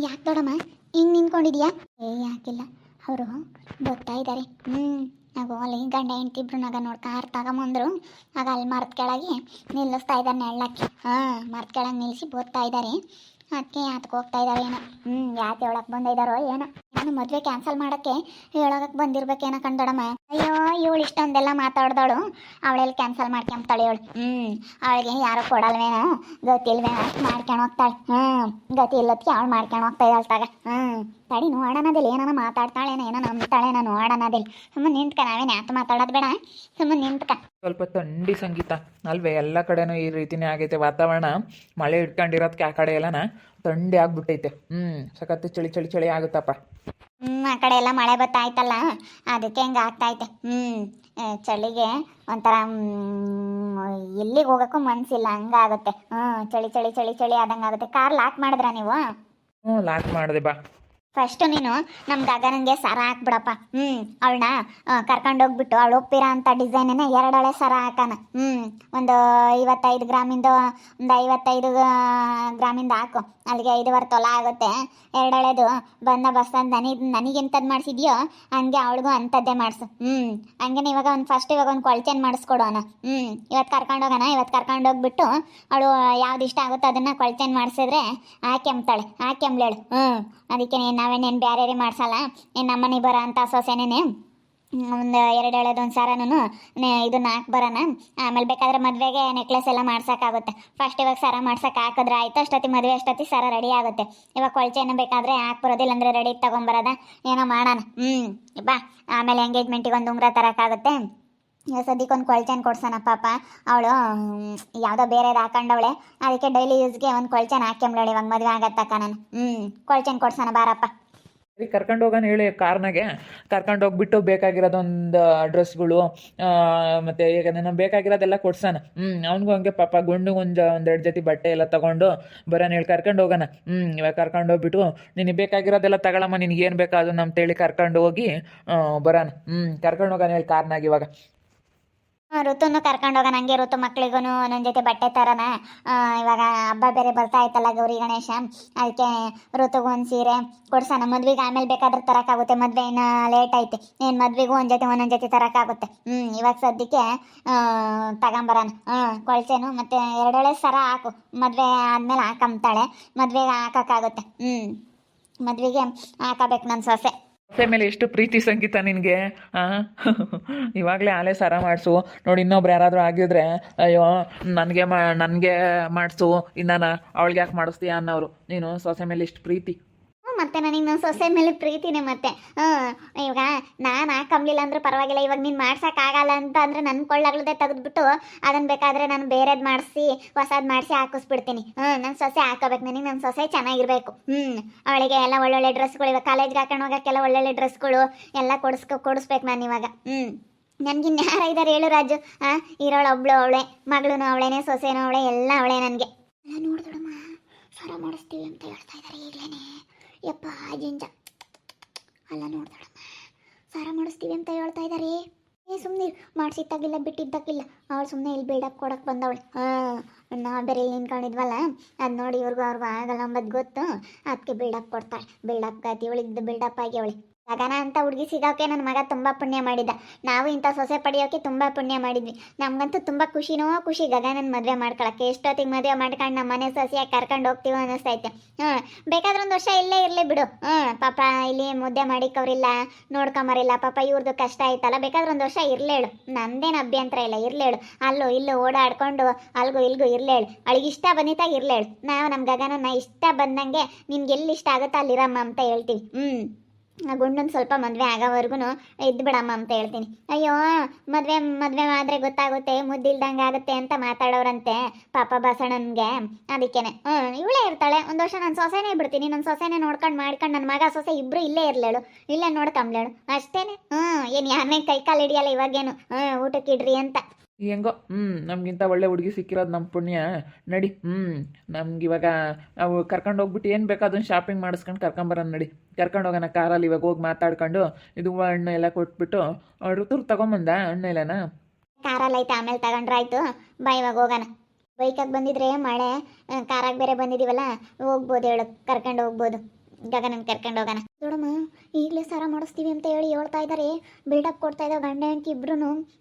ಯಾಕೆ ನೋಡಮ್ಮ ಹಿಂಗೆ ನಿಂತ್ಕೊಂಡಿದ್ಯಾ? ಏ, ಯಾಕಿಲ್ಲ. ಅವರು ಬರ್ತಾ ಇದ್ದಾರೆ ಹ್ಞೂ ನಾವು ಅಲ್ಲಿ ಗಂಡ ಹೆಂಡ್ತಿಬ್ರು ನಾಗ ನೋಡಿ ಕಾರ್ ತಗೊಂಬಂದ್ರು ಆಗ ಅಲ್ಲಿ ಮರದ ಕೆಳಗೆ ನಿಲ್ಲಿಸ್ತಾ ಇದ್ದಾರೆ ನೆಳ್ಳಕ್ಕೆ. ಹಾಂ, ಮರದ ಕೆಳಗೆ ನಿಲ್ಲಿಸಿ ಬರ್ತಾ ಇದ್ದಾರೆ ಅದಕ್ಕೆ ಯಾತಕ್ಕೆ ಹೋಗ್ತಾ ಇದ್ದಾವೆ ಏನೋ. ಹ್ಞೂ ಯಾಕೆ ಹೇಳಕ್ಕೆ ಬಂದಿದ್ದಾರೋ ಏನೋ. ನಾನು ಮದುವೆ ಕ್ಯಾನ್ಸಲ್ ಮಾಡೋಕ್ಕೆ ಹೇಳಕ್ ಬಂದಿರ್ಬೇಕೇನೋ ಕಂದಡಮ್ಮ ಅಯ್ಯೋ, ಇವಳು ಇಷ್ಟೊಂದೆಲ್ಲ ಮಾತಾಡ್ದವಳು. ಅವಳೆಲ್ಲಿ ಕ್ಯಾನ್ಸಲ್ ಮಾಡ್ಕೊಂಬ್ತಾಳೆ ಇವಳು. ಹ್ಞೂ ಅವಳಿಗೆ ಯಾರೋ ಕೊಡಲ್ವೇನ ಗತಿ ಅಷ್ಟು ಮಾಡ್ಕೊಂಡು ಹೋಗ್ತಾಳೆ. ಹ್ಞೂ ಗತಿ ಇಲ್ಲದಕ್ಕೆ ಅವಳು ಮಾಡ್ಕೊಂಡು ಹೋಗ್ತಾ ಇದ್ದಾಳೆ ತಗ. ಹ್ಞೂ ತಡಿ ನೋಡೋಣದಿಲ್ಲ, ಏನಾನ ಮಾತಾಡ್ತಾಳೇನೋ, ಏನೋ ನಂಬ್ತಾಳೇನೋ ನೋಡೋಣದಿಲ್ಲ. ಸುಮ್ಮನೆ ನಿಂತ್ಕ, ನಾವೇನು ಯಾತು ಮಾತಾಡೋದು ಬೇಡ ಸುಮ್ಮನೆ ನಿಂತ್ಕ. ಸ್ವಲ್ಪ ಥಂಡಿ ಸಂಗೀತ. ಅಲ್ವೇ ಎಲ್ಲ ಕಡೆನೂ ಈ ರೀತಿನೇ ಆಗೈತೆ. ವಾತಾವರಣ ಮಳೆ ಇಟ್ಕೊಂಡಿರೋದಕ್ಕೆ ಆ ಕಡೆ ಎಲ್ಲನ ಥಂಡಿ ಆಗ್ಬಿಟ್ಟೈತೆ. ಹ್ಞೂ ಸಖತ್ತು ಚಳಿ ಚಳಿ ಚಳಿ ಆಗುತ್ತಪ್ಪ. ಹ್ಞೂ ಆ ಕಡೆ ಎಲ್ಲ ಮಳೆ ಬತ್ತಾಯ್ತಲ್ಲ ಅದಕ್ಕೆ ಹಂಗೆ ಆಗ್ತೈತೆ ಹ್ಞೂ ಚಳಿಗೆ ಒಂಥರ ಎಲ್ಲಿಗೆ ಹೋಗೋಕ್ಕೂ ಮನಸ್ಸಿಲ್ಲ ಹಂಗಾಗುತ್ತೆ ಹ್ಞೂ ಚಳಿ ಚಳಿ ಚಳಿ ಚಳಿ ಆದಂಗೆ ಆಗುತ್ತೆ. ಕಾರ್ ಲಾಕ್ ಮಾಡಿದ್ರಾ ನೀವು? ಹ್ಞೂ ಲಾಕ್ ಮಾಡಿದೆ ಬಾ. ಫಸ್ಟ್ ನೀನು ನಮ್ಮ ಗಗನಂಗೆ ಸರ ಹಾಕ್ಬಿಡಪ್ಪ. ಹ್ಞೂ ಅವಳನ್ನ ಕರ್ಕೊಂಡೋಗ್ಬಿಟ್ಟು ಅವಳು ಒಪ್ಪಿರೋ ಅಂಥ ಡಿಸೈನನ್ನೇ ಎರಡಳೆ ಸರ ಹಾಕೋಣ ಹ್ಞೂ ಒಂದು ಐವತ್ತೈದು ಗ್ರಾಮಿಂದ, ಒಂದು ಐವತ್ತೈದು ಗ್ರಾಮಿಂದ ಹಾಕು. ಅಲ್ಲಿಗೆ ಐದುವರೆ ತೊಲ ಆಗುತ್ತೆ. ಎರಡಳೆದು, ಬಂದ ಬಸ್ ಅಂತ ನನಗೆ ನನಗೆಂಥದ್ದು ಮಾಡಿಸಿದ್ಯೋ, ಹಂಗೆ ಅವಳಿಗೂ ಅಂಥದ್ದೇ ಮಾಡಿಸು. ಹ್ಞೂ ಹಂಗೆ ಇವಾಗ ಒಂದು ಫಸ್ಟ್ ಇವಾಗ ಒಂದು ಕೊಳ್ಚೆನ್ ಮಾಡಿಸ್ಕೊಡೋಣ ಹ್ಞೂ ಇವತ್ತು ಕರ್ಕೊಂಡೋಗೋಣ ಇವತ್ತು ಕರ್ಕೊಂಡೋಗ್ಬಿಟ್ಟು ಅವಳು ಯಾವ್ದು ಇಷ್ಟ ಆಗುತ್ತೋ ಅದನ್ನು ಕೊಳ್ಚೆನ್ ಮಾಡಿಸಿದ್ರೆ ಹಾಕ್ಯಂಬ್ತಾಳೆ. ಹಾಕ್ಯಂಬ್ಲೇಳು. ಹ್ಞೂ ಅದಕ್ಕೆ ನಾವೇನೇನು ಬೇರೆ ಮಾಡ್ಸಲ್ಲ ಏನು ನಮ್ಮನೆ ಬರೋ ಅಂತ ಸೊಸೆನೇನೆ. ಒಂದು ಎರಡು ಎಳೆದೊಂದು ಸರನು ಇದನ್ನ ನಾಲ್ಕು ಬರೋಣ ಆಮೇಲೆ ಬೇಕಾದ್ರೆ ಮದುವೆಗೆ ನೆಕ್ಲೆಸ್ ಎಲ್ಲ ಮಾಡ್ಸೋಕ್ಕಾಗುತ್ತೆ. ಫಸ್ಟ್ ಇವಾಗ ಸರ ಮಾಡ್ಸೋಕೆ ಹಾಕಿದ್ರೆ ಆಯ್ತು, ಅಷ್ಟೊತ್ತಿ ಮದುವೆ, ಅಷ್ಟೊತ್ತಿ ಸರ ರೆಡಿ ಆಗುತ್ತೆ. ಇವಾಗ ಕೊಳ್ಚೆನ ಬೇಕಾದ್ರೆ ಬರೋದಿಲ್ಲ ಅಂದರೆ ರೆಡಿ ತೊಗೊಂಬರೋದ. ಏನೋ ಮಾಡೋಣ. ಹ್ಞೂ ಬಾ. ಆಮೇಲೆ ಎಂಗೇಜ್ಮೆಂಟಿಗೆ ಒಂದು ಉಂಗ್ರ ತರೋಕ್ಕಾಗುತ್ತೆ. ಸದ್ಯಕ್ಕೆ ಒಂದು ಕೊಳ್ಚೆನ್ ಕೊಡ್ಸೋಣ ಪಾಪ. ಅವಳು ಯಾವುದೋ ಬೇರೆ ಹಾಕೊಂಡವಳೆ. ಅದಕ್ಕೆ ಡೈಲಿ ಯೂಸ್ಗೆ ಒಂದು ಕೊಳ್ಚೆನ್ ಹಾಕ್ಯಂಬಳಿ ಇವಾಗ ಮದುವೆ ಆಗತ್ತಕ್ಕ ನಾನು. ಹ್ಞೂ ಕೊಳ್ಚೆನ್ ಕೊಡ್ಸೋಣ ಬಾರಪ್ಪ. ಕರ್ಕೊಂಡು ಹೋಗೋಣ ಹೇಳಿ ಕಾರ್ನಾಗೆ. ಕರ್ಕೊಂಡು ಹೋಗ್ಬಿಟ್ಟು ಬೇಕಾಗಿರೋದೊಂದು ಡ್ರೆಸ್ಗಳು ಮತ್ತು ಈಗ ನಾನು ಬೇಕಾಗಿರೋದೆಲ್ಲ ಕೊಡ್ಸೋಣ. ಹ್ಞೂ ಅವ್ನಿಗೂ ಹಂಗೆ ಪಾಪ ಗುಂಡು ಒಂದು ಒಂದೆರಡು ಜೊತೆ ಬಟ್ಟೆ ಎಲ್ಲ ತೊಗೊಂಡು ಬರೋಣ ಹೇಳಿ ಕರ್ಕೊಂಡು ಹೋಗೋಣ. ಹ್ಞೂ ಇವಾಗ ಕರ್ಕೊಂಡು ಹೋಗ್ಬಿಟ್ಟು ನಿನಗೆ ಬೇಕಾಗಿರೋದೆಲ್ಲ ತಗೊಳಮ್ಮ, ನಿನಗೆ ಏನು ಬೇಕು ಅದು ನಮ್ಮ ತೇಳಿ ಕರ್ಕೊಂಡು ಹೋಗಿ ಬರೋಣ. ಹ್ಞೂ ಕರ್ಕೊಂಡು ಹೋಗೋಣ ಹೇಳಿ ಕಾರ್ನಾಗ ಇವಾಗ. ಋತುನು ಕರ್ಕೊಂಡು ಹೋಗೋಣ, ಹಂಗೆ ಋತು ಮಕ್ಳಿಗೂ ನನ್ನ ಜೊತೆ ಬಟ್ಟೆ ತರೋಣ. ಇವಾಗ ಹಬ್ಬ ಬೇರೆ ಬರ್ತಾ ಇತ್ತಲ್ಲ ಗೌರಿ ಗಣೇಶ, ಅದಕ್ಕೆ ಋತುಗೂ ಒಂದು ಸೀರೆ ಕೊಡ್ಸೋಣ. ಮದ್ವೆಗೆ ಆಮೇಲೆ ಬೇಕಾದ್ರೆ ತರೋಕ್ಕಾಗುತ್ತೆ. ಮದುವೆ ಇನ್ನು ಲೇಟ್ ಐತೆ. ಏನು ಮದ್ವೆಗೂ ಒಂದು ಜೊತೆ, ಒಂದೊಂದು ಜೊತೆ ತರೋಕ್ಕಾಗುತ್ತೆ. ಹ್ಞೂ ಇವಾಗ ಸದ್ಯಕ್ಕೆ ತಗೊಂಬರೋಣ. ಹ್ಞೂ ಕೊಳ್ಸೇನು, ಮತ್ತು ಎರಡೆಳೆ ಸರ ಹಾಕು. ಮದುವೆ ಆದಮೇಲೆ ಹಾಕಂತಾಳೆ. ಮದುವೆಗೆ ಹಾಕೋಕ್ಕಾಗುತ್ತೆ. ಹ್ಞೂ ಮದುವೆಗೆ ಹಾಕಬೇಕು ನನ್ನ ಸೊಸೆ. ಸೊಸೆ ಮೇಲೆ ಎಷ್ಟು ಪ್ರೀತಿ ಸಂಗೀತ ನಿನಗೆ ಇವಾಗಲೇ ಆಲೆ ಸಾರ ಮಾಡಿಸು. ನೋಡಿ, ಇನ್ನೊಬ್ರು ಯಾರಾದ್ರೂ ಆಗಿದ್ರೆ, ಅಯ್ಯೋ, ನನಗೆ ಮಾ ನನಗೆ ಮಾಡಿಸು. ಇನ್ನ ಅವಳಿಗೆ ಯಾಕೆ ಮಾಡಿಸ್ತೀಯ ಅನ್ನೋರು ನೀನು ಸೊಸೆ ಮೇಲೆ ಇಷ್ಟು ಪ್ರೀತಿ. ಮತ್ತೆ ನನಗೆ ನನ್ನ ಸೊಸೆ ಮೇಲೆ ಪ್ರೀತಿನೇ ಮತ್ತೆ. ಹ್ಞೂ ಇವಾಗ ನಾನು ಹಾಕಂಬ್ಲಿಲ್ಲ ಅಂದ್ರೆ ಪರವಾಗಿಲ್ಲ, ಇವಾಗ ನೀನು ಮಾಡ್ಸೋಕ್ಕಾಗಲ್ಲ ಅಂತ ಅಂದರೆ ನನ್ನ ಕೊಳ್ಳಾಗ್ಲದೆ ತೆಗೆದ್ಬಿಟ್ಟು ಅದನ್ನು ಬೇಕಾದರೆ ನಾನು ಬೇರೆದು ಮಾಡಿಸಿ, ಹೊಸದು ಮಾಡಿಸಿ ಹಾಕಿಸ್ಬಿಡ್ತೀನಿ. ಹ್ಞೂ ನನ್ನ ಸೊಸೆ ಹಾಕೋಬೇಕು, ನನಗೆ ನನ್ನ ಸೊಸೆ ಚೆನ್ನಾಗಿರಬೇಕು. ಹ್ಞೂ ಅವಳಿಗೆ ಎಲ್ಲ ಒಳ್ಳೊಳ್ಳೆ ಡ್ರೆಸ್ಗಳು, ಇವಾಗ ಕಾಲೇಜ್ಗೆ ಹಾಕೊಂಡು ಹೋಗೋಕ್ಕೆಲ್ಲ ಒಳ್ಳೊಳ್ಳೆ ಡ್ರೆಸ್ಗಳು ಎಲ್ಲ ಕೊಡಿಸ್ಕೊ, ಕೊಡಿಸ್ಬೇಕು ನಾನು ಇವಾಗ. ಹ್ಞೂ ಯಾರ ಇದ್ದಾರೆ ಹೇಳು ರಾಜು. ಹಾಂ ಇರೋಳು ಒಬ್ಳು ಅವಳೆ ಮಗಳೂ ಅವಳೇನೆ, ಸೊಸೆನೂ ಅವಳೆ, ಎಲ್ಲ ಅವಳೆ ನನಗೆ. ಎಲ್ಲ ನೋಡಿದೊಡಮ್ಮ ಸರ ಮಾಡಿಸ್ತೀವಿ ಅಂತ ಹೇಳ್ತಾ ಇದ್ದಾರೆ ಈಗಲೇ ಯಪ್ಪ, ಜಿಂಜ. ಅಲ್ಲ ನೋಡ್ತಾಳಮ್ಮ ಸಾರ ಮಾಡಿಸ್ತೀವಿ ಅಂತ ಹೇಳ್ತಾ ಇದ್ದಾರೆ ಏ ಸುಮ್ಮನೆ ಮಾಡಿಸಿದ್ದಾಗಿಲ್ಲ ಬಿಟ್ಟಿದ್ದಕ್ಕಿಲ್ಲ ಅವಳು ಸುಮ್ಮನೆ ಇಲ್ಲಿ ಬೇಡಕ್ಕೆ ಕೊಡಕ್ಕೆ ಬಂದವಳು. ಹಾಂ, ನಾ ಬೇರೆ ನಿಂತ್ಕೊಂಡಿದ್ವಲ್ಲ ಅದು ನೋಡಿ ಇವ್ರಿಗೂ ಅವ್ರಿಗೂ ಆಗಲ್ಲ ಅಂಬದು ಗೊತ್ತು. ಅದಕ್ಕೆ ಬಿಲ್ಡಪ್ ಕೊಡ್ತಾಳೆ. ಬಿಲ್ಡಪ್ ಗಾತಿ ಇವಳಿದ್ದು ಬಿಲ್ಡಪ್ ಆಗಿ ಅವಳೆ. ಗಗನ ಅಂತ ಹುಡುಗಿ ಸಿಗೋಕೆ ನನ್ನ ಮಗ ತುಂಬ ಪುಣ್ಯ ಮಾಡಿದ್ದ ನಾವು ಇಂಥ ಸೊಸೆ ಪಡೆಯೋಕೆ ತುಂಬ ಪುಣ್ಯ ಮಾಡಿದ್ವಿ. ನಮಗಂತೂ ತುಂಬ ಖುಷಿನೋ ಖುಷಿ ಗಗನನ ಮದುವೆ ಮಾಡ್ಕೊಳಕ್ಕೆ. ಎಷ್ಟೊತ್ತಿಗೆ ಮದುವೆ ಮಾಡ್ಕೊಂಡು ನಮ್ಮ ಮನೆ ಸೊಸೆಯಾಗಿ ಕರ್ಕೊಂಡು ಹೋಗ್ತೀವೋ ಅನ್ನಿಸ್ತೈತೆ. ಹ್ಞೂ ಬೇಕಾದ್ರೆ ಒಂದು ವರ್ಷ ಇಲ್ಲೇ ಇರಲಿ ಬಿಡು. ಹ್ಞೂ ಪಾಪ ಇಲ್ಲಿ ಮುದ್ದೆ ಮಾಡಿಕ್ಕವ್ರಿಲ್ಲ, ನೋಡ್ಕೊಂಬರಿಲ್ಲ, ಪಾಪ ಇವ್ರದ್ದು ಕಷ್ಟ ಆಯ್ತಲ್ಲ ಬೇಕಾದ್ರೆ ಒಂದು ವರ್ಷ ಇರ್ಲೇಳು. ನಂದೇನು ಅಭ್ಯಂತರ ಇಲ್ಲ, ಇರ್ಲೇಳು. ಅಲ್ಲೂ, ಇಲ್ಲೂ ಓಡಾಡ್ಕೊಂಡು ಅಲ್ಗೂ ಇಲ್ಗೂ ಇರ್ಲೇಳು. ಅವಳಿಗೆ ಇಷ್ಟ ಬಂದಿತ್ತಾಗ ಇರ್ಲೇಳು. ನಾವು ನಮ್ಮ ಗಗನನ ಇಷ್ಟ ಬಂದಂಗೆ ನಿಮ್ಗೆ ಎಲ್ಲಿ ಇಷ್ಟ ಆಗುತ್ತೋ ಅಲ್ಲಿರಮ್ಮ ಅಂತ ಹೇಳ್ತೀವಿ. ಹ್ಞೂ ಗುಂಡನ್ ಸ್ವಲ್ಪ ಮದುವೆ ಆಗೋವರೆಗೂ ಇದ್ದು ಬಿಡಮ್ಮ ಅಂತ ಹೇಳ್ತೀನಿ. ಅಯ್ಯೋ, ಮದುವೆ ಮದುವೆ ಆದರೆ ಗೊತ್ತಾಗುತ್ತೆ, ಮುದ್ದಿಲ್ದಂಗೆ ಆಗುತ್ತೆ ಅಂತ ಮಾತಾಡೋರಂತೆ ಪಾಪ ಬಸಣ್ಣನ್ಗೆ ಅದಕ್ಕೇನೆ. ಹ್ಞೂ ಇವಳೇ ಇರ್ತಾಳೆ. ಒಂದು ವರ್ಷ ನಾನು ಸೊಸೆನೇ ಬಿಡ್ತೀನಿ. ನನ್ನ ಸೊಸೆನೇ ನೋಡ್ಕೊಂಡು ಮಾಡ್ಕೊಂಡು ನನ್ನ ಮಗ ಸೊಸೆ ಇಬ್ಬರು ಇಲ್ಲೇ ಇರ್ಲೇಳು. ಇಲ್ಲೇ ನೋಡ್ಕೊಂಬ್ಲೇಳು ಅಷ್ಟೇನೆ. ಹ್ಞೂ ಏನು ಯಾರನ್ನೇ ಕೈ ಕಾಲು ಹಿಡಿಯಲ್ಲ ಇವಾಗೇನು. ಹ್ಞೂ ಊಟಕ್ಕೆ ಇಡ್ರಿ ಅಂತ. ಹೆಂಗೋ ಹ್ಞೂ ನಮಗಿಂತ ಒಳ್ಳೆ ಹುಡುಗಿ ಸಿಕ್ಕಿರೋದು ನಮ್ಮ ಪುಣ್ಯ. ನಡಿ ಹ್ಞೂ ನಮ್ಗೆ ಇವಾಗ ನಾವು ಕರ್ಕೊಂಡು ಹೋಗ್ಬಿಟ್ಟು ಏನು ಬೇಕೋ ಅದನ್ನು ಶಾಪಿಂಗ್ ಮಾಡಿಸ್ಕೊಂಡು ಕರ್ಕೊಂಬರೋಣ ನಡಿ. ಕರ್ಕೊಂಡು ಹೋಗೋಣ, ಕಾರಲ್ಲಿ ಇವಾಗ ಹೋಗಿ ಮಾತಾಡ್ಕೊಂಡು ಇದು ಹಣ್ಣು ಎಲ್ಲ ಕೊಟ್ಬಿಟ್ಟು ಋತುರು ತಗೊಂಬಂದ ಹಣ್ಣು ಎಲ್ಲನ. ಕಾರಲ್ಲಿ ಐತೆ, ಆಮೇಲೆ ತಗೊಂಡ್ರಾಯ್ತು ಬಾ ಇವಾಗ ಹೋಗೋಣ. ಬೈಕಾಗಿ ಬಂದಿದ್ರೆ ಮಳೆ ಕಾರಾಗಿ ಬೇರೆ ಬಂದಿದ್ದೀವಲ್ಲ ಹೋಗ್ಬೋದು ಹೇಳು, ಕರ್ಕೊಂಡು ಹೋಗ್ಬೋದು. ಗಗನನ್ ಕರ್ಕೊಂಡು ಹೋಗೋಣ. ನೋಡಮ್ಮ, ಈಗಲೇ ಸರ ಮಾಡಿಸ್ತೀವಿ ಅಂತ ಹೇಳಿ ಹೇಳ್ತಾ ಇದ್ದಾರೆ ಬಿಲ್ಡಪ್ ಕೊಡ್ತಾ ಇದ್ದಾವೆ ಗಂಡ, ಹೆಂಡತಿ ಇಬ್ರು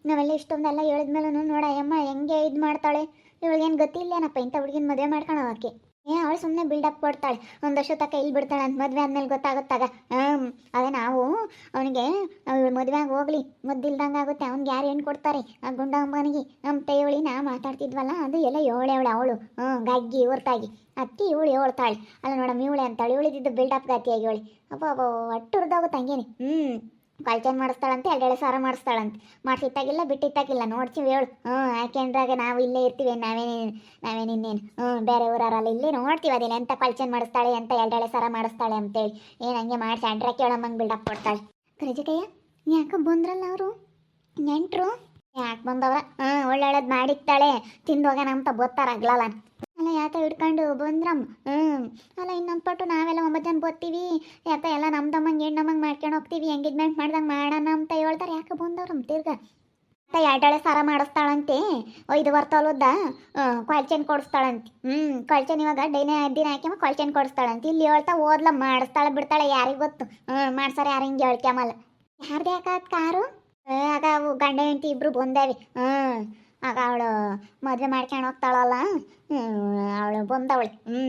ನಾವೆಲ್ಲ ಇಷ್ಟೊಂದೆಲ್ಲ ಹೇಳಿದ್ಮೇಲೂ ನೋಡ ಅಮ್ಮ ಹೆಂಗೆ ಇದು ಮಾಡ್ತಾಳೆ. ಇವಳಿಗೇನು ಗೊತ್ತಿಲ್ಲೇನಪ್ಪ ಇಂಥ ಹುಡುಗಿನ ಮದುವೆ ಮಾಡ್ಕೊಂಡು ಹೋಗಕ್ಕೆ ಏ, ಅವಳು ಸುಮ್ಮನೆ ಬಿಲ್ಡಪ್ ಕೊಡ್ತಾಳೆ. ಒಂದು ವರ್ಷ ತಕ್ಕ ಇಲ್ಲಿ ಬಿಡ್ತಾಳೆ ಅಂತ ಮದುವೆ ಆದ್ಮೇಲೆ ಗೊತ್ತಾಗುತ್ತಾಗ? ಅದೇ ನಾವು ಅವನಿಗೆ, ಅವಳು ಮದುವೆಗೆ ಹೋಗ್ಲಿ, ಮುದ್ದಿಲ್ದಂಗೆ ಆಗುತ್ತೆ, ಅವ್ನಿಗೆ ಯಾರು ಏನು ಕೊಡ್ತಾರೆ? ಆ ಗುಂಡಮ್ಮನಿಗೆ ನಮ್ಮ ತೇವಳಿ ನಾ ಮಾತಾಡ್ತಿದ್ವಲ್ಲ, ಅದು ಎಲ್ಲ ಏಳೆ ಅವಳು ಅವಳು ಹ್ಞೂ ಗಗ್ಗಿ ಹೊರ್ತಾಗಿ ಅತ್ತಿ ಇವಳು ಹೇಳ್ತಾಳೆ ಅಲ್ಲ ನೋಡಮ್ಮ, ಇವಳೆ ಅಂತಾಳೆ, ಇವಳಿದ್ದು ಬಿಲ್ಡಪ್ ಗಾತಿಯಾಗಿ ಇವಳಿ ಅಪ್ಪ ಅಪ್ಪ ಒಟ್ಟು ಹುರಿದೋಗುತ್ತೆ ಹಂಗೇನೆ. ಹ್ಞೂ ಕಳ್ಚನ್ ಮಾಡಿಸ್ತಾಳಂತೆ ಎರಡೆಳೆ ಸಾರ ಮಾಡಿಸ್ತಾಳಂತೆ. ಮಾಡಿಸಿಟ್ಟಾಗಿಲ್ಲ ಬಿಟ್ಟಿಟ್ಟಾಗಿಲ್ಲ ನೋಡ್ತೀವಿ ಹೇಳು. ಹ್ಞೂ, ಯಾಕೆಂದ್ರಾಗ ನಾವು ಇಲ್ಲೇ ಇರ್ತೀವಿ ನಾವೇನೇನು ನಾವೇನಿನ್ನೇನು ಹ್ಞೂ, ಬೇರೆ ಊರಲ್ಲ ಇಲ್ಲೇ ನೋಡ್ತೀವಿ ಅದೇನು ಎಂತ ಕಳ್ಚನ್ ಮಾಡಿಸ್ತಾಳೆ ಅಂತ ಎರಡೆಳೆ ಸಾರ ಮಾಡಿಸ್ತಾಳೆ ಅಂತೇಳಿ. ಏನು ಹಂಗೆ ಮಾಡಿಸಿ ಅಂಡ್ರ ಕೇಳಮ್ಮಂಗೆ ಬಿಲ್ಡಪ್ ಕೊಡ್ತಾಳೆ. ಕರಿಜಕಯ್ಯ ಯಾಕೆ ಬಂದ್ರಲ್ಲ ಅವರು? ನೆಂಟರು? ಯಾಕೆ ಬಂದವ್ರ? ಹ್ಞೂ, ಒಳ್ಳೊಳ್ಳೇದು ಮಾಡಿಕ್ತಾಳೆ. ತಿಂದೋಗೋಣ ಅಂತ ಬೋತ್ತಾರ ಆಗ್ಲಲ್ಲ ಯಾತ ಹಿಡ್ಕೊಂಡು ಬಂದ್ರಮ್ಮ. ಹ್ಞೂ ಅಲ್ಲ, ಇನ್ನೊಂದು ಪಟ್ಟು ನಾವೆಲ್ಲ ಒಂಬತ್ತು ಜನ ಬರ್ತೀವಿ. ಯಾಕ ಎಲ್ಲ ನಮ್ಮ ತಮ್ಮಂಗೆ ಹೆಣ್ಣು ನಮ್ಮಂಗೆ ಮಾಡ್ಕೊಂಡು ಹೋಗ್ತೀವಿ. ಎಂಗೇಜ್ಮೆಂಟ್ ಮಾಡ್ದಂಗೆ ಮಾಡೋಣ ಅಂತ ಹೇಳ್ತಾರೆ. ಯಾಕೆ ಬಂದವ್ರಮ್ಮ ತಿರ್ಗ? ಮತ್ತೆ ಎರಡಳೆ ಸಾರ ಮಾಡಿಸ್ತಾಳಂತೆ. ಇದು ವರ್ತಲುದ್ದ ಕ್ವಾಲ್ಚನ್ ಕೊಡಿಸ್ತಾಳಂತೆ. ಹ್ಞೂ ಕ್ವಾಲ್ಚನ್ ಇವಾಗ ಡೈಲಿ ದಿನ ಹಾಕ್ಯಮ ಕ್ವಾಲ್ಚನ್ ಕೊಡಿಸ್ತಾಳಂತೆ. ಇಲ್ಲಿ ಹೇಳ್ತಾ ಓದ್ಲ ಮಾಡಿಸ್ತಾಳೆ, ಬಿಡ್ತಾಳೆ, ಯಾರಿಗೆ ಗೊತ್ತು? ಹ್ಞೂ ಮಾಡ್ಸಾರೆ ಯಾರು ಹಿಂಗೆ ಹೇಳ್ಕ್ಯಾಮಲ್ಲ. ಯಾರ್ದು ಯಾಕಾದ ಕಾರು? ಆಗ ಅವು ಗಂಡ ಹೆಂಡತಿ ಇಬ್ರು ಬಂದಾವೆ. ಹ್ಞೂ ಆಗ ಅವಳು ಮದುವೆ ಮಾಡ್ಕೊಂಡು ಹೋಗ್ತಾಳಲ್ಲ. ಅವಳು ಬಂದವಳು. ಹ್ಞೂ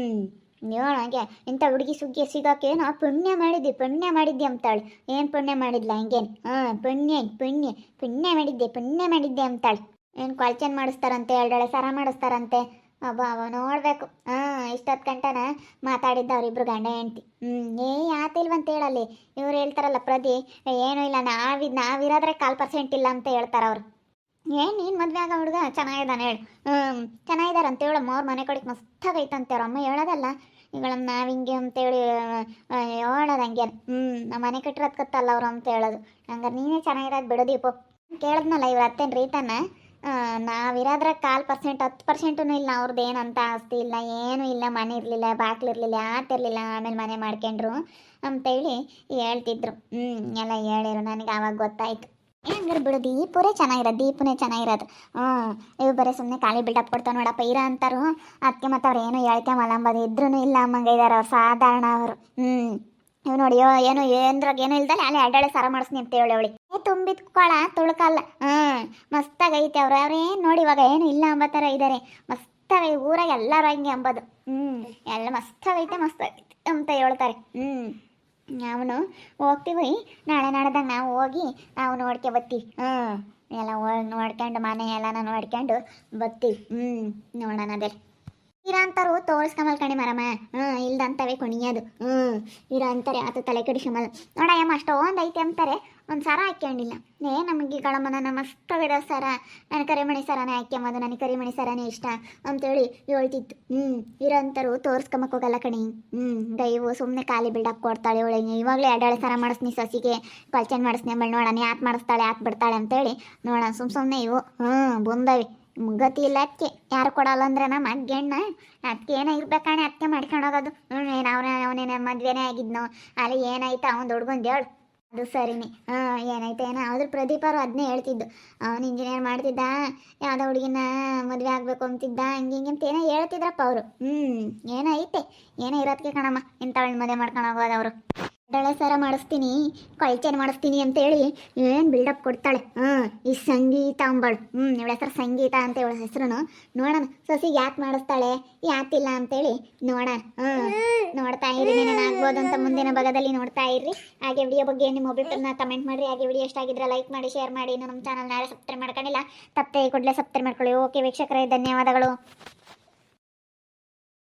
ನೀವು ಹಂಗೆ ಇಂಥ ಹುಡುಗಿ ಸುಗ್ಗಿ ಸಿಗೋಕೆ ನಾವು ಪುಣ್ಯ ಮಾಡಿದ್ದೆ ಪುಣ್ಯ ಮಾಡಿದ್ದೆ ಅಂತಾಳೆ. ಏನು ಪುಣ್ಯ ಮಾಡಿದ್ಲ ಹಂಗೇನು? ಹಾಂ, ಪುಣ್ಯ ಪುಣ್ಯ ಪುಣ್ಯ ಮಾಡಿದ್ದೆ ಪುಣ್ಯ ಮಾಡಿದ್ದೆ ಅಂತಾಳೆ. ಏನು ಕ್ವಾಲ್ಚನ್ ಮಾಡಿಸ್ತಾರಂತೆ ಎರಡೆಳೆ ಸರ ಮಾಡಿಸ್ತಾರಂತೆ? ಅಬ್ಬ ಅವ ನೋಡಬೇಕು. ಹಾಂ ಇಷ್ಟೊತ್ತು ಗಂಟನ ಮಾತಾಡಿದ್ದ ಅವರಿಬ್ರು ಗಂಡ ಹೆಂಡ್ತಿ. ಹ್ಞೂ ಏ, ಆತಿಲ್ವಂತ ಹೇಳಲ್ಲಿ. ಇವ್ರು ಹೇಳ್ತಾರಲ್ಲ ಪ್ರದಿ ಏನೂ ಇಲ್ಲ ನಾವಿದ್, ನಾವಿರೋದ್ರೆ ಕಾಲು ಪರ್ಸೆಂಟ್ ಇಲ್ಲ ಅಂತ ಹೇಳ್ತಾರೆ ಅವ್ರು ಏನು ನೀನು ಮದುವೆ ಆಗ ಹುಡುಗ? ಚೆನ್ನಾಗಿದ್ದಾನೆ ಹೇಳು. ಹ್ಞೂ ಚೆನ್ನಾಗಿದ್ದಾರೆ ಅಂತ ಹೇಳಮ್ಮ ಅವ್ರ ಮನೆ ಕಡೆಗೆ ಮಸ್ತಾಗೈತಂತೆ ಅವ್ರ ಅಮ್ಮ ಹೇಳೋದಲ್ಲ. ಈಗಳಮ್ಮ ನಾವು ಹಿಂಗೆ ಅಂತೇಳಿ ಹೇಳೋದು ಹಂಗೆ. ಹ್ಞೂ ನಮ್ಮ ಮನೆ ಕಟ್ಟಿರೋದು ಕತ್ತಲ್ಲ ಅವ್ರು ಅಂತ ಹೇಳೋದು. ಹಂಗಾರೆ ನೀನೇ ಚೆನ್ನಾಗಿರೋದು ಬಿಡು ದೀಪು. ಕೇಳಿದ್ನಲ್ಲ ಇವ್ರ ಅತ್ತೇನು ರೀತನ? ನಾವಿರೋದ್ರ ಕಾಲು ಪರ್ಸೆಂಟ್, ಹತ್ತು ಪರ್ಸೆಂಟೂ ಇಲ್ಲ. ಅವ್ರದ್ದು ಏನಂತ ಆಸ್ತಿ ಇಲ್ಲ, ಏನೂ ಇಲ್ಲ. ಮನೆ ಇರಲಿಲ್ಲ ಬಾಕ್ಲು ಇರಲಿಲ್ಲ ಆತಿರಲಿಲ್ಲ ಆಮೇಲೆ ಮನೆ ಮಾಡ್ಕೊಂಡ್ರು ಅಂತೇಳಿ ಹೇಳ್ತಿದ್ರು. ಹ್ಞೂ ಎಲ್ಲ ಹೇಳಿರು. ನನಗೆ ಆವಾಗ ಗೊತ್ತಾಯ್ತು. ಹಂಗಾರೆ ಬಿಡು, ದೀಪುರೇ ಚೆನ್ನಾಗಿರೋದು, ದೀಪನೇ ಚೆನ್ನಾಗಿರೋದು. ಹ್ಞೂ ಇವು ಬರೀ ಸುಮ್ಮನೆ ಖಾಲಿ ಬಿಲ್ಡಪ್ ಕೊಡ್ತಾವೆ ನೋಡಪ್ಪ, ಇರ ಅಂತಾರು. ಅದಕ್ಕೆ ಮತ್ತು ಅವ್ರು ಏನು ಹೇಳ್ಕೆ ಮಲಂಬದು ಇದ್ರೂ ಇಲ್ಲ ಅಮ್ಮಂಗೆ ಇದ್ದಾರೆ ಸಾಧಾರಣ ಅವರು. ಹ್ಞೂ. ಇವ್ ನೋಡಿ ಏನು ಏನ್ರಾಗ ಏನು ಇಲ್ದಲ್ಲ ಅಲ್ಲಿ ಅಡ್ಡಾಳೆ ಸರ ಮಾಡಿಸ್ನಿ ಅಂತ ಹೇಳಿ ಅವಳಿ ಏ, ತುಂಬಿದ ಕೊಳ, ತುಳ್ಕಲ್ಲ. ಹ್ಞೂ, ಮಸ್ತಾಗೈತೆ ಅವ್ರು ಅವ್ರೇನು ನೋಡಿ ಇವಾಗ ಏನು ಇಲ್ಲ ಅಂಬ ಥರ ಇದ್ದಾರೆ ಮಸ್ತಾಗ ಊರಾಗ ಎಲ್ಲರೂ ಹಂಗೆ ಅಂಬೋದು. ಹ್ಞೂ, ಎಲ್ಲ ಮಸ್ತಾಗೈತೆ ಮಸ್ತಾಗೈತೆ ಅಂತ ಹೇಳ್ತಾರೆ. ಹ್ಞೂ. ಅವನು ಹೋಗ್ತೀವಿ. ನಾಳೆ ನಾಡ್ದಂಗೆ ನಾವು ಹೋಗಿ ನಾವು ನೋಡ್ಕೆ ಬತ್ತೀವಿ ಹ್ಞೂ ಎಲ್ಲ ನೋಡ್ಕೊಂಡು ಮನೆ ಎಲ್ಲನ ನೋಡ್ಕೊಂಡು ಬರ್ತೀವಿ ಹ್ಞೂ ನೋಡೋಣ ಅದೇ ಇರಂತಾರು ತೋರಿಸ್ಕೊಂಬಲ್ ಕಣೆ ಮರಮ್ಮ. ಹ್ಞೂ ಇಲ್ದಂತವೇ ಕುಣಿಯೋದು. ಹ್ಞೂ ಇರೋ ಅಂತಾರೆ ಆತ ತಲೆ ಕಡಿಸಮಲ್ ನೋಡಯ್ಯಮ್ಮ, ಅಷ್ಟೊಂದು ಐತೆ ಅಂತಾರೆ. ಒಂದು ಸರ ಹಾಕ್ಯಂಡಿಲ್ಲ ಏ, ನಮಗೆ ಗಳಮ್ಮನ ಮಸ್ತಾಗಿರೋ ಸರ. ನನ್ನ ಕರಿಮಣಿ ಸರನೇ ಹಾಕ್ಯಂಬೋದು ನನಗೆ ಕರಿಮಣಿ ಸರನೇ ಇಷ್ಟ ಅಂತೇಳಿ ಹೇಳ್ತಿತ್ತು. ಹ್ಞೂ ಇರಂತರು ತೋರಿಸ್ಕೊಂಬಕ್ ಹೋಗಲ್ಲ ಕಣಿ. ಹ್ಞೂ ದಯವು ಸುಮ್ಮನೆ ಖಾಲಿ ಬಿಲ್ಡಪ್ ಕೊಡ್ತಾಳೆ ಅವಳಿಗೆ ಇವಾಗಲೇ ಅಡ್ಡಾಳೆ ಸರ ಮಾಡಿಸ್ನಿ ಸಸಿಗೆ. ಕಲ್ಚನ್ ಮಾಡಿಸ್ನಿ ಆಮೇಲೆ ನೋಡೋಣ ಯಾತ್ ಮಾಡಿಸ್ತಾಳೆ ಯಾತ್ ಬಿಡ್ತಾಳೆ ಅಂತೇಳಿ ನೋಡೋಣ. ಸುಮ್ಮ ಸುಮ್ಮನೆ ಇವು. ಹ್ಞೂ ಬಂದವೆ ಗತಿ ಇಲ್ಲ ಅದಕ್ಕೆ ಯಾರು ಕೊಡಲ್ಲ ಅಂದ್ರೆ ನಮ್ಮ ಅಗ್ಗೆಣ್ಣ ಅದಕ್ಕೆ ಏನೋ ಇರ್ಬೇಕಾಣೆ ಅದಕ್ಕೆ ಮಾಡ್ಕೊಂಡು ಹೋಗೋದು. ಅವನ ಅವನೇನ ಮದ್ವೆನೇ ಆಗಿದ್ನೋ. ಅಲ್ಲಿ ಏನಾಯ್ತು ಅವ್ನು ಹುಡ್ಗಂದು ಹೇಳು. ಅದು ಸರಿನೇ. ಹಾಂ, ಏನಾಯ್ತು ಏನೋ. ಅದ್ರ ಪ್ರದೀಪ್ ಅವರು ಅದನ್ನೇ ಹೇಳ್ತಿದ್ದು. ಅವ್ನು ಇಂಜಿನಿಯರ್ ಮಾಡ್ತಿದ್ದ. ಯಾವುದೋ ಹುಡುಗಿನ ಮದುವೆ ಆಗಬೇಕು ಅಂತಿದ್ದ. ಹಿಂಗೆ ಹಿಂಗೆ ಅಂತ ಏನೋ ಹೇಳ್ತಿದ್ರಪ್ಪ ಅವರು. ಹ್ಞೂ ಏನೈತೆ ಏನೋ ಇರೋದಕ್ಕೆ ಕಣಮ್ಮ. ಇಂಥವಳು ಮದುವೆ ಮಾಡ್ಕೊಂಡು ಹೋಗೋದು ಅವರು. ಡಳೆ ಸರ ಮಾಡಿಸ್ತೀನಿ ಕೊಳ್ಚೇನು ಮಾಡಿಸ್ತೀನಿ ಅಂತೇಳಿ ಏನು ಬಿಲ್ಡಪ್ ಕೊಡ್ತಾಳೆ. ಹ್ಞೂ ಈ ಸಂಗೀತ ಅಂಬಳು. ಹ್ಞೂ ಇವಳ ಹೆಸರು ಸಂಗೀತ ಅಂತ ಇವಳ ಹೆಸರು ನೋಡೋಣ, ಸೊಸಿ ಯಾಕೆ ಮಾಡಿಸ್ತಾಳೆ ಯಾಕಿಲ್ಲ ಅಂತೇಳಿ ನೋಡೋಣ. ಹ್ಞೂ ನೋಡ್ತಾ ಇರಿ ನೀನು ಆಗ್ಬೋದು ಅಂತ ಮುಂದಿನ ಭಾಗದಲ್ಲಿ ನೋಡ್ತಾ ಇರ್ರಿ ಹಾಗೆ ವಿಡಿಯೋ ಬಗ್ಗೆ ನಿಮ್ಮ ಅಭಿಪ್ರಾಯನ ಕಮೆಂಟ್ ಮಾಡಿರಿ. ಹಾಗೆ ವಿಡಿಯೋ ಎಷ್ಟಾಗಿದ್ರೆ ಲೈಕ್ ಮಾಡಿ ಶೇರ್ ಮಾಡಿ. ಇನ್ನು ನಮ್ಮ ಚಾನಲ್ ನಾಳೆ ಸಬ್ಸ್ಕ್ರೈಬ್ ಮಾಡ್ಕೊಂಡಿಲ್ಲ ತಪ್ಪೇ ಕೂಡಲೇ ಸಬ್ಸ್ಕ್ರೈಬ್ ಮಾಡ್ಕೊಳ್ಳಿ. ಓಕೆ ವೀಕ್ಷಕರೇ, ಧನ್ಯವಾದಗಳು.